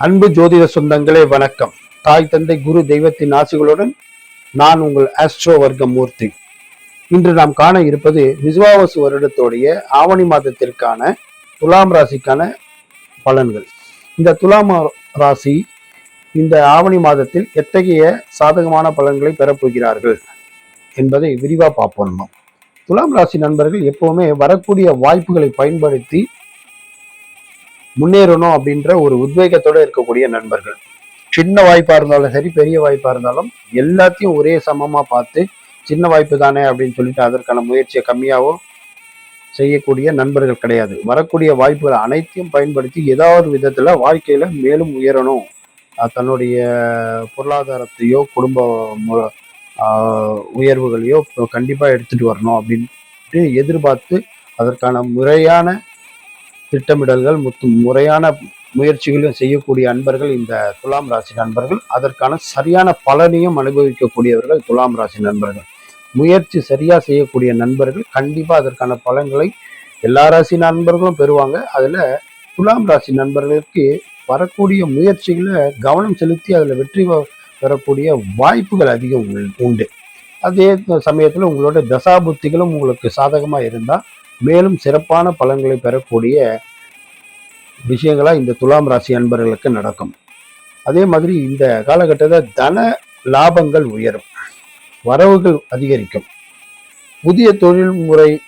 அன்பு ஜோதிட சொந்தங்களே வணக்கம். தாய் தந்தை குரு தெய்வத்தின் ஆசிகளுடன் நான் உங்கள் ஆஸ்ட்ரோ வர்க்க மூர்த்தி இன்று நாம் காண இருப்பது விசுவாவசு வருடத்தோடைய ஆவணி மாதத்திற்கான துலாம் ராசிக்கான பலன்கள். இந்த துலாம் ராசி இந்த ஆவணி மாதத்தில் எத்தகைய சாதகமான பலன்களை பெறப்போகிறார்கள் என்பதை விரிவா பார்ப்போம் துலாம் ராசி நண்பர்கள் எப்பவுமே வரக்கூடிய வாய்ப்புகளை பயன்படுத்தி முன்னேறணும் அப்படின்ற ஒரு உத்வேகத்தோட இருக்கக்கூடிய நண்பர்கள். சின்ன வாய்ப்பா இருந்தாலும் சரி பெரிய வாய்ப்பா இருந்தாலும் எல்லாத்தையும் ஒரே சமமா பார்த்து சின்ன வாய்ப்பு தானே அப்படின்னு சொல்லிட்டு அதற்கான முயற்சியை கம்மியாவோ செய்யக்கூடிய நண்பர்கள் கிடையாது. வரக்கூடிய வாய்ப்புகள் அனைத்தையும் பயன்படுத்தி ஏதாவது விதத்துல வாழ்க்கையில மேலும் உயரணும். தன்னுடைய பொருளாதாரத்தையோ குடும்ப உயர்வுகளையோ கண்டிப்பா எடுத்துட்டு வரணும் அப்படின்ட்டு எதிர்பார்த்து அதற்கான முறையான திட்டமிடல்கள் முத்து முறையான முயற்சிகளையும் செய்யக்கூடிய அன்பர்கள் இந்த துலாம் ராசி நண்பர்கள். அதற்கான சரியான பலனையும் அனுபவிக்கக்கூடியவர்கள் துலாம் ராசி நண்பர்கள். முயற்சி சரியா செய்யக்கூடிய நண்பர்கள் கண்டிப்பா அதற்கான பலன்களை எல்லா ராசி நண்பர்களும் பெறுவாங்க. அதுல துலாம் ராசி நண்பர்களுக்கு வரக்கூடிய முயற்சிகளை கவனம் செலுத்தி அதுல வெற்றி பெறக்கூடிய வாய்ப்புகள் அதிகம் உண்டு. அதே சமயத்துல உங்களோட தசாபுத்திகளும் உங்களுக்கு சாதகமா இருந்தா மேலும் சிறப்பான பலன்களை பெறக்கூடிய விஷயங்களா இந்த துலாம் ராசி அன்பர்களுக்கு நடக்கும். அதே மாதிரி இந்த காலகட்டத்தில் தன லாபங்கள் உயரும். வரவுகள் அதிகரிக்கும். புதிய தொழில்முறை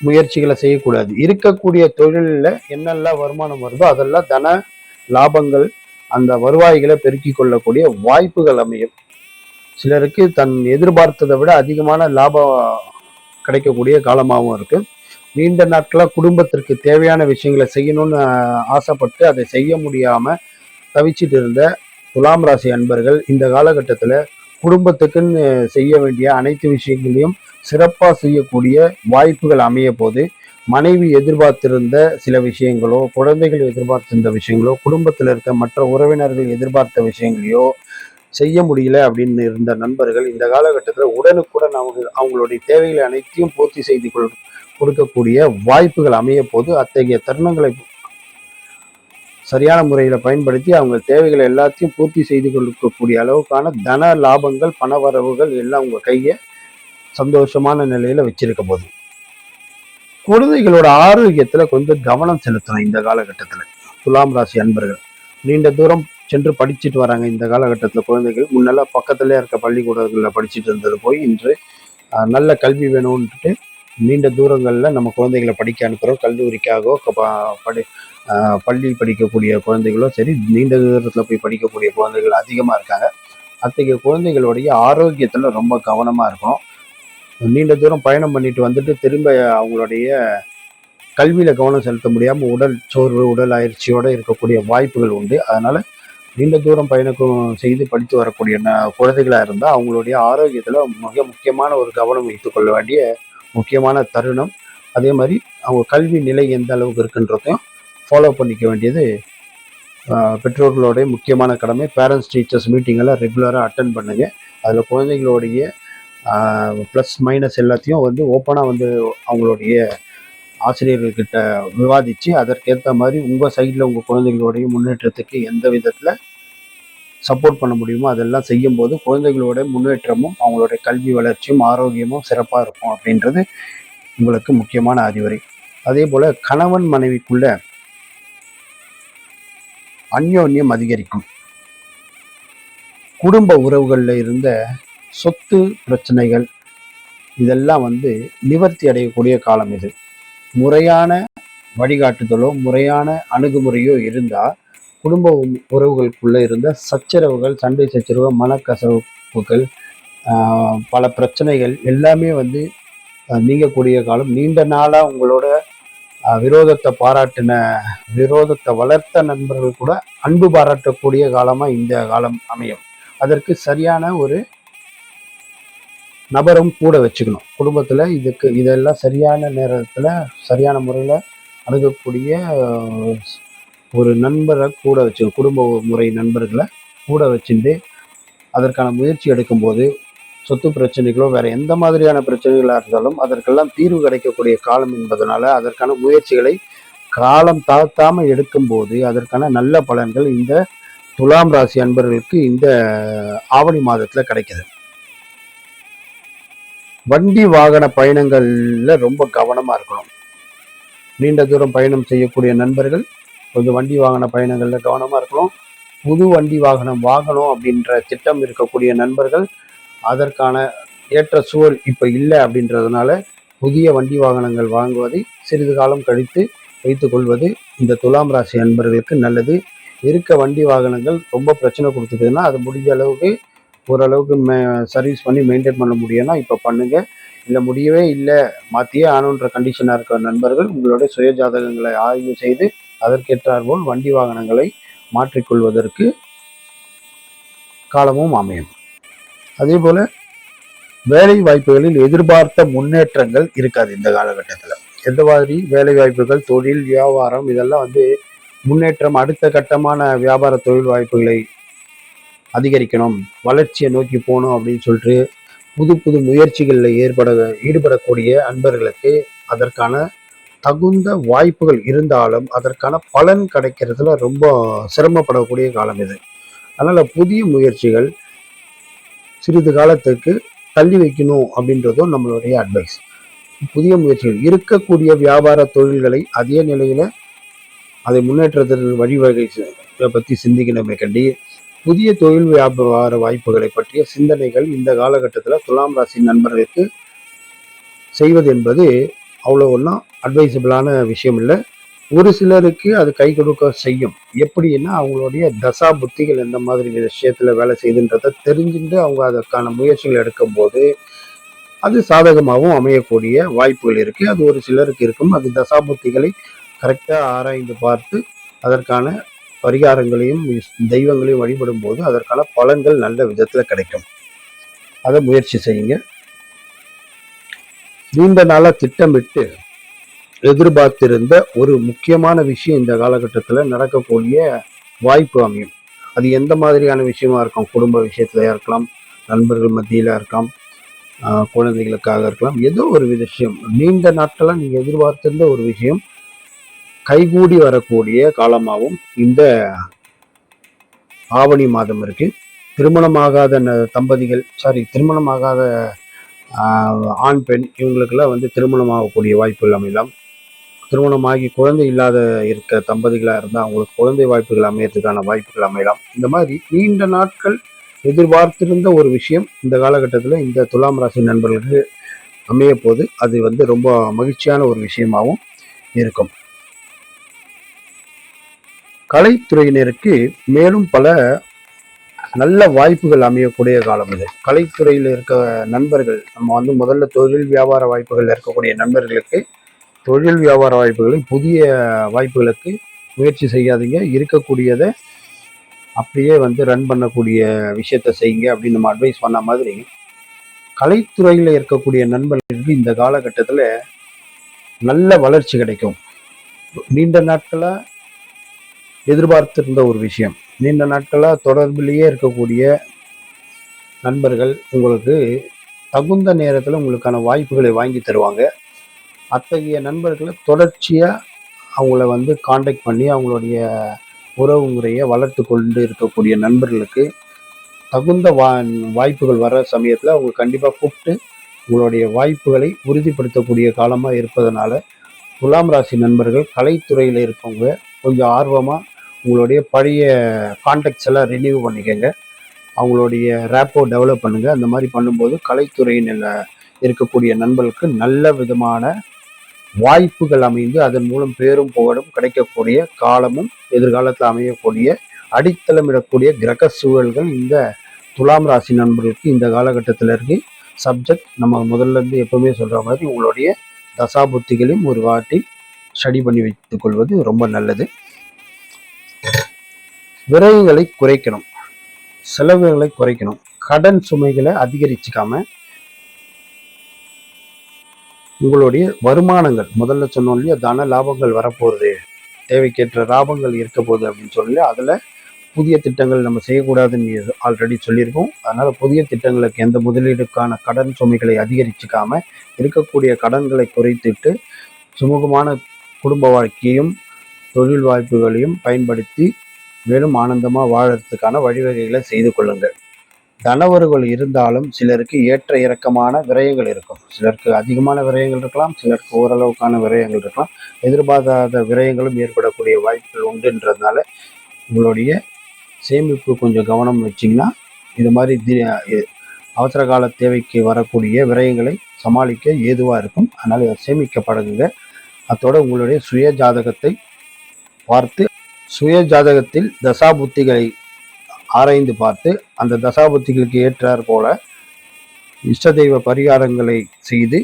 முயற்சிகளை செய்யக்கூடாது. இருக்கக்கூடிய தொழிலில் என்னெல்லாம் வருமானம் வருதோ அதெல்லாம் தன லாபங்கள் அந்த வருவாய்களை பெருக்கிக் கொள்ளக்கூடிய வாய்ப்புகள் அமையும். சிலருக்கு தன் எதிர்பார்த்ததை விட அதிகமான லாபம் கிடைக்கக்கூடிய காலமாகவும் இருக்கு. நீண்ட நாட்களாக குடும்பத்திற்கு தேவையான விஷயங்களை செய்யணும்னு ஆசைப்பட்டு அதை செய்ய முடியாமல் தவிச்சிட்டு இருந்த துலாம் ராசி அன்பர்கள் இந்த காலகட்டத்தில் குடும்பத்துக்குன்னு செய்ய வேண்டிய அனைத்து விஷயங்களையும் சிறப்பாக செய்யக்கூடிய வாய்ப்புகள் அமைய போது மனைவி எதிர்பார்த்திருந்த சில விஷயங்களோ குழந்தைகள் எதிர்பார்த்திருந்த விஷயங்களோ குடும்பத்தில் இருக்க மற்ற உறவினர்கள் எதிர்பார்த்த விஷயங்களையோ செய்ய முடியல அப்படின்னு இருந்த நண்பர்கள் இந்த காலகட்டத்தில் உடனுக்குடன் அவங்க அவங்களுடைய தேவைகளை அனைத்தையும் பூர்த்தி செய்து கொள் கொடுக்கக்கூடிய வாய்ப்புகள் அமைய போது அத்தகைய தருணங்களை சரியான முறையில் பயன்படுத்தி அவங்க தேவைகளை எல்லாத்தையும் பூர்த்தி செய்து கொடுக்கக்கூடிய அளவுக்கான தன லாபங்கள் பண வரவுகள் எல்லாம் உங்க கையை சந்தோஷமான நிலையில வச்சிருக்க போது குழந்தைகளோட ஆரோக்கியத்துல கொஞ்சம் கவனம் செலுத்தணும் இந்த காலகட்டத்துல. துலாம் ராசி அன்பர்கள் நீண்ட தூரம் சென்று படிச்சுட்டு வராங்க இந்த காலகட்டத்துல குழந்தைகள். முன்னெல்லாம் பக்கத்துல இருக்க பள்ளிக்கூடங்களில் படிச்சுட்டு இருந்தது போய் இன்று நல்ல கல்வி வேணும்ன்ட்டு நீண்ட தூரங்களில் நம்ம குழந்தைகளை படிக்க அனுப்புகிறோம் கல்லூரிக்காகவோ ப- படி பள்ளி படிக்கக்கூடிய குழந்தைகளோ சரி நீண்ட தூரத்தில் போய் படிக்கக்கூடிய குழந்தைகள் அதிகமாக இருக்காங்க. அத்தகைய குழந்தைகளுடைய ஆரோக்கியத்தில் ரொம்ப கவனமாக இருக்கும் நீண்ட தூரம் பயணம் பண்ணிட்டு வந்துட்டு திரும்ப அவங்களுடைய கல்வியில் கவனம் செலுத்த முடியாமல் உடல் சோர்வு உடல் அயிற்சியோடு இருக்கக்கூடிய வாய்ப்புகள் உண்டு. அதனால் நீண்ட தூரம் பயணம் செய்து படித்து வரக்கூடிய ந- இருந்தால் அவங்களுடைய ஆரோக்கியத்தில் மிக முக்கியமான ஒரு கவனம் வைத்துக்கொள்ள வேண்டிய முக்கியமான தருணம். அதே மாதிரி அவங்க கல்வி நிலை எந்த அளவுக்கு இருக்குன்றதையும் ஃபாலோ பண்ணிக்க வேண்டியது பெற்றோர்களுடைய முக்கியமான கடமை. பேரண்ட்ஸ் டீச்சர்ஸ் மீட்டிங்கெல்லாம் ரெகுலராக அட்டன் பண்ணுங்க. அதில் குழந்தைங்களுடைய ப்ளஸ் மைனஸ் எல்லாத்தையும் வந்து ஓப்பனாக வந்து அவங்களுடைய ஆசிரியர்கள்கிட்ட விவாதித்து அதற்கேற்ற மாதிரி உங்கள் சைடில் உங்கள் குழந்தைங்களுடைய முன்னேற்றத்துக்கு எந்த விதத்தில் சப்போர்ட் பண்ண முடியுமோ அதெல்லாம் செய்யும் போது குழந்தைகளோட முன்னேற்றமும் அவங்களுடைய கல்வி வளர்ச்சியும் ஆரோக்கியமும் சிறப்பாக இருக்கும் அப்படின்றது உங்களுக்கு முக்கியமான அறிவுரை. அதே போல் கணவன் மனைவிக்குள்ள அந்யோன்யம் அதிகரிக்கும். குடும்ப உறவுகளில் இருந்த சொத்து பிரச்சனைகள் இதெல்லாம் வந்து நிவர்த்தி அடையக்கூடிய காலம் இது. முறையான வழிகாட்டுதலோ முறையான அணுகுமுறையோ இருந்தால் குடும்ப உறவுகளுக்குள்ளே இருந்த சச்சரவுகள் சண்டை சச்சரவு மனக்கசப்புகள் பல பிரச்சனைகள் எல்லாமே வந்து நீங்கக்கூடிய காலம். நீண்ட நாளாக உங்களோட விரோதத்தை பாராட்டின விரோதத்தை வளர்த்த நண்பர்கள் கூட அன்பு பாராட்டக்கூடிய காலமாக இந்த காலம் அமையும். அதற்கு சரியான ஒரு நபரும் கூட வச்சுக்கணும். குடும்பத்தில் இதுக்கு இதெல்லாம் சரியான நேரத்தில் சரியான முறையில் அணுகக்கூடிய ஒரு நண்பரை கூட வச்சு குடும்ப முறை நண்பர்களை கூட வச்சுட்டு அதற்கான முயற்சி எடுக்கும்போது சொத்து பிரச்சனைகளோ வேற எந்த மாதிரியான பிரச்சனைகளாக இருந்தாலும் அதற்கெல்லாம் தீர்வு கிடைக்கக்கூடிய காலம் என்பதனால அதற்கான முயற்சிகளை காலம் தாழ்த்தாம எடுக்கும்போது அதற்கான நல்ல பலன்கள் இந்த துலாம் ராசி அன்பர்களுக்கு இந்த ஆவணி மாதத்துல கிடைக்குது. வண்டி வாகன பயணங்கள்ல ரொம்ப கவனமா இருக்கணும். நீண்ட தூரம் பயணம் செய்யக்கூடிய நண்பர்கள் கொஞ்சம் வண்டி வாகன பயணங்களில் கவனமாக இருக்கணும். புது வண்டி வாகனம் வாங்கணும் அப்படின்ற திட்டம் இருக்கக்கூடிய நண்பர்கள் அதற்கான ஏற்ற சூழல் இப்போ இல்லை அப்படின்றதுனால புதிய வண்டி வாகனங்கள் வாங்குவதை சிறிது காலம் கழித்து வைத்துக்கொள்வது இந்த துலாம் ராசி நண்பர்களுக்கு நல்லது. இருக்க வண்டி வாகனங்கள் ரொம்ப பிரச்சனை கொடுத்துக்குதுன்னா அது முடிஞ்ச அளவுக்கு ஓரளவுக்கு மே சர்வீஸ் பண்ணி மெயின்டைன் பண்ண முடியும்னா இப்போ பண்ணுங்கள் இல்லை முடியவே இல்லை மாற்றியே ஆணுன்ற கண்டிஷனாக இருக்கிற நண்பர்கள் உங்களுடைய சுய ஜாதகங்களை ஆய்வு செய்து அதற்கேற்றாற்போல் வண்டி வாகனங்களை மாற்றிக்கொள்வதற்கு காலமும் அமையும். அதே போல வேலை வாய்ப்புகளில் எதிர்பார்த்த முன்னேற்றங்கள் இருக்காது இந்த காலகட்டத்தில். எந்த மாதிரி வேலை வாய்ப்புகள் தொழில் வியாபாரம் இதெல்லாம் வந்து முன்னேற்றம் அடுத்த கட்டமான வியாபார தொழில் வாய்ப்புகளை அதிகரிக்கணும் வளர்ச்சியை நோக்கி போகணும் அப்படின்னு சொல்லிட்டு புது புது முயற்சிகளில் ஏற்பட ஈடுபடக்கூடிய அன்பர்களுக்கு அதற்கான தகுந்த வாய்ப்புகள் இருந்தாலும் அதற்கான பலன் கிடைக்கிறதுல ரொம்ப சிரமப்படக்கூடிய காலம் இது. அதனால் புதிய முயற்சிகள் சிறிது காலத்துக்கு தள்ளி வைக்கணும் அப்படின்றதும் நம்மளுடைய அட்வைஸ் புதிய முயற்சிகள் இருக்கக்கூடிய வியாபார தொழில்களை அதே நிலையில் அதை முன்னேற்றத்திற்கு வழிவகை பற்றி சிந்திக்கணுமே கண்டி புதிய தொழில் வியாபார வாய்ப்புகளை பற்றிய சிந்தனைகள் இந்த காலகட்டத்தில் துலாம் ராசி நண்பர்களுக்கு செய்வது என்பது அவ்வளோ ஒன்றும் அட்வைசபிளான விஷயம் இல்லை ஒரு சிலருக்கு அது கை கொடுக்க செய்யும். எப்படின்னா அவங்களுடைய தசா புத்திகள் எந்த மாதிரி விஷயத்தில் வேலை செய்யுதுன்றதை தெரிஞ்சுட்டு அவங்க அதற்கான முயற்சிகள் எடுக்கும்போது அது சாதகமாகவும் அமையக்கூடிய வாய்ப்புகள் இருக்குது அது ஒரு சிலருக்கு இருக்கும். அது தசா புத்திகளை கரெக்டாக ஆராய்ந்து பார்த்து அதற்கான பரிகாரங்களையும் தெய்வங்களையும் வழிபடும் போது அதற்கான பலன்கள் நல்ல விதத்தில் கிடைக்கும். அதை முயற்சி செய்யுங்க. நீண்ட நாளாக திட்டமிட்டு எதிர்பார்த்திருந்த ஒரு முக்கியமான விஷயம் இந்த காலகட்டத்தில் நடக்கக்கூடிய வாய்ப்பு அமையும். அது எந்த மாதிரியான விஷயமா இருக்கும் குடும்ப விஷயத்துலயா இருக்கலாம் நண்பர்கள் மத்தியில இருக்கலாம் ஆஹ் குழந்தைகளுக்காக இருக்கலாம். ஏதோ ஒரு விஷயம் நீண்ட நாட்களா நீங்க எதிர்பார்த்திருந்த ஒரு விஷயம் கைகூடி வரக்கூடிய காலமாகவும் இந்த ஆவணி மாதம் இருக்கு. திருமணமாகாத ந- தம்பதிகள் சாரி திருமணமாகாத ஆண் பெண் இவங்களுக்கெல்லாம் வந்து திருமணமாகக்கூடிய வாய்ப்புகள் அமையலாம். திருமணமாகி குழந்தை இல்லாத இருக்க தம்பதிகளாக இருந்தால் அவங்களுக்கு குழந்தை வாய்ப்புகள் அமையறதுக்கான வாய்ப்புகள் அமையலாம். இந்த மாதிரி நீண்ட நாட்கள் எதிர்பார்த்திருந்த ஒரு விஷயம் இந்த காலகட்டத்தில் இந்த துலாம் ராசி நண்பர்களுக்கு அமைய போது அது வந்து ரொம்ப மகிழ்ச்சியான ஒரு விஷயமாகவும் இருக்கும். கலைத்துறையினருக்கு மேலும் பல நல்ல வாய்ப்புகள் அமையக்கூடிய காலம் இது. கலைத்துறையில் இருக்க நண்பர்கள் நம்ம வந்து முதல்ல தொழில் வியாபார வாய்ப்புகள் இருக்கக்கூடிய நண்பர்களுக்கு தொழில் வியாபார வாய்ப்புகளை புதிய வாய்ப்புகளுக்கு முயற்சி செய்யாதீங்க. இருக்கக்கூடியதை அப்படியே வந்து ரன் பண்ணக்கூடிய விஷயத்த செய்யுங்க அப்படின்னு நம்ம அட்வைஸ் பண்ண மாதிரி கலைத்துறையில் இருக்கக்கூடிய நண்பர்களுக்கு இந்த காலகட்டத்தில் நல்ல வளர்ச்சி கிடைக்கும். நீண்ட நாட்களாக எதிர்பார்த்திருந்த ஒரு விஷயம். நீண்ட நாட்களாக தொடர்பிலேயே இருக்கக்கூடிய நண்பர்கள் உங்களுக்கு தகுந்த நேரத்தில் உங்களுக்கான வாய்ப்புகளை வாங்கி தருவாங்க. அத்தகைய நண்பர்களை தொடர்ச்சியாக அவங்கள வந்து காண்டாக்ட் பண்ணி அவங்களுடைய உறவு முறையை வளர்த்து கொண்டு இருக்கக்கூடிய நண்பர்களுக்கு தகுந்த வா வாய்ப்புகள் வர சமயத்தில் அவங்க கண்டிப்பாக கூப்பிட்டு உங்களுடைய வாய்ப்புகளை உறுதிப்படுத்தக்கூடிய காலமாக இருப்பதனால துலாம் ராசி நண்பர்கள் கலைத்துறையில் இருக்கவங்க கொஞ்சம் ஆர்வமாக உங்களுடைய பழைய கான்டாக்ட்ஸ் எல்லாம் ரினியூ பண்ணிக்கோங்க. அவங்களுடைய ரேப்போ டெவலப் பண்ணுங்க. அந்த மாதிரி பண்ணும்போது கலைத்துறையினில் இருக்கக்கூடிய நண்பர்களுக்கு நல்ல விதமான வாய்ப்புகள் அமைந்து அதன் மூலம் பேரும் புகழும் கிடைக்கக்கூடிய காலமும் எதிர்காலத்தில் அமையக்கூடிய அடித்தளமிடக்கூடிய கிரக சூழல்கள் இந்த துலாம் ராசி நண்பர்களுக்கு இந்த காலகட்டத்தில் இருக்கு. சப்ஜெக்ட் நம்ம முதல்ல இருந்து எப்பவுமே சொல்ற மாதிரி உங்களுடைய தசாபுத்திகளையும் ஒரு வாட்டி ஸ்டடி பண்ணி வைத்துக் கொள்வது ரொம்ப நல்லது. விரயங்களை குறைக்கணும். செலவுகளை குறைக்கணும். கடன் சுமைகளை அதிகரிச்சுக்காம உங்களுடைய வருமானங்கள் முதல்ல சொன்னோம் இல்லையா தன லாபங்கள் வரப்போகுது தேவைக்கேற்ற லாபங்கள் இருக்க போகுது அப்படின்னு சொல்லி அதில் புதிய திட்டங்கள் நம்ம செய்யக்கூடாதுன்னு ஆல்ரெடி சொல்லியிருக்கோம். அதனால புதிய திட்டங்களுக்கு எந்த முதலீடுக்கான கடன் சுமைகளை அதிகரிச்சுக்காம இருக்கக்கூடிய கடன்களை குறைத்துட்டு சுமூகமான குடும்ப வாழ்க்கையும் தொழில் வாய்ப்புகளையும் பயன்படுத்தி மேலும் ஆனந்தமாக வாழறதுக்கான வழிவகைகளை செய்து கொள்ளுங்கள். தனவர்கள் இருந்தாலும் சிலருக்கு ஏற்ற இறக்கமான விரயங்கள் இருக்கும். சிலருக்கு அதிகமான விரயங்கள் இருக்கலாம் சிலருக்கு ஓரளவுக்கான விரயங்கள் இருக்கலாம். எதிர்பார்க்காத விரயங்களும் ஏற்படக்கூடிய வாய்ப்புகள் உண்டுன்றதுனால உங்களுடைய சேமிப்பு கொஞ்சம் கவனம் வச்சிங்கன்னா இது மாதிரி தி அவசர கால தேவைக்கு வரக்கூடிய விரயங்களை சமாளிக்க ஏதுவாக இருக்கும். அதனால் இதை சேமிக்க பழகுங்க உங்களுடைய சுய ஜாதகத்தை பார்த்து சுய ஜாதகத்தில் தசாபுத்திகளை ஆராய்ந்து பார்த்து அந்த தசாபுத்திகளுக்கு ஏற்றார் போல இஷ்ட தெய்வ பரிகாரங்களை செய்து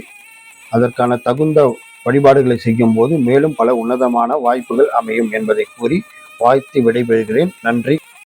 அதற்கான தகுந்த வழிபாடுகளை செய்யும் போது மேலும் பல உன்னதமான வாய்ப்புகள் அமையும் என்பதை கூறி வாழ்த்து விடைபெறுகிறேன். நன்றி.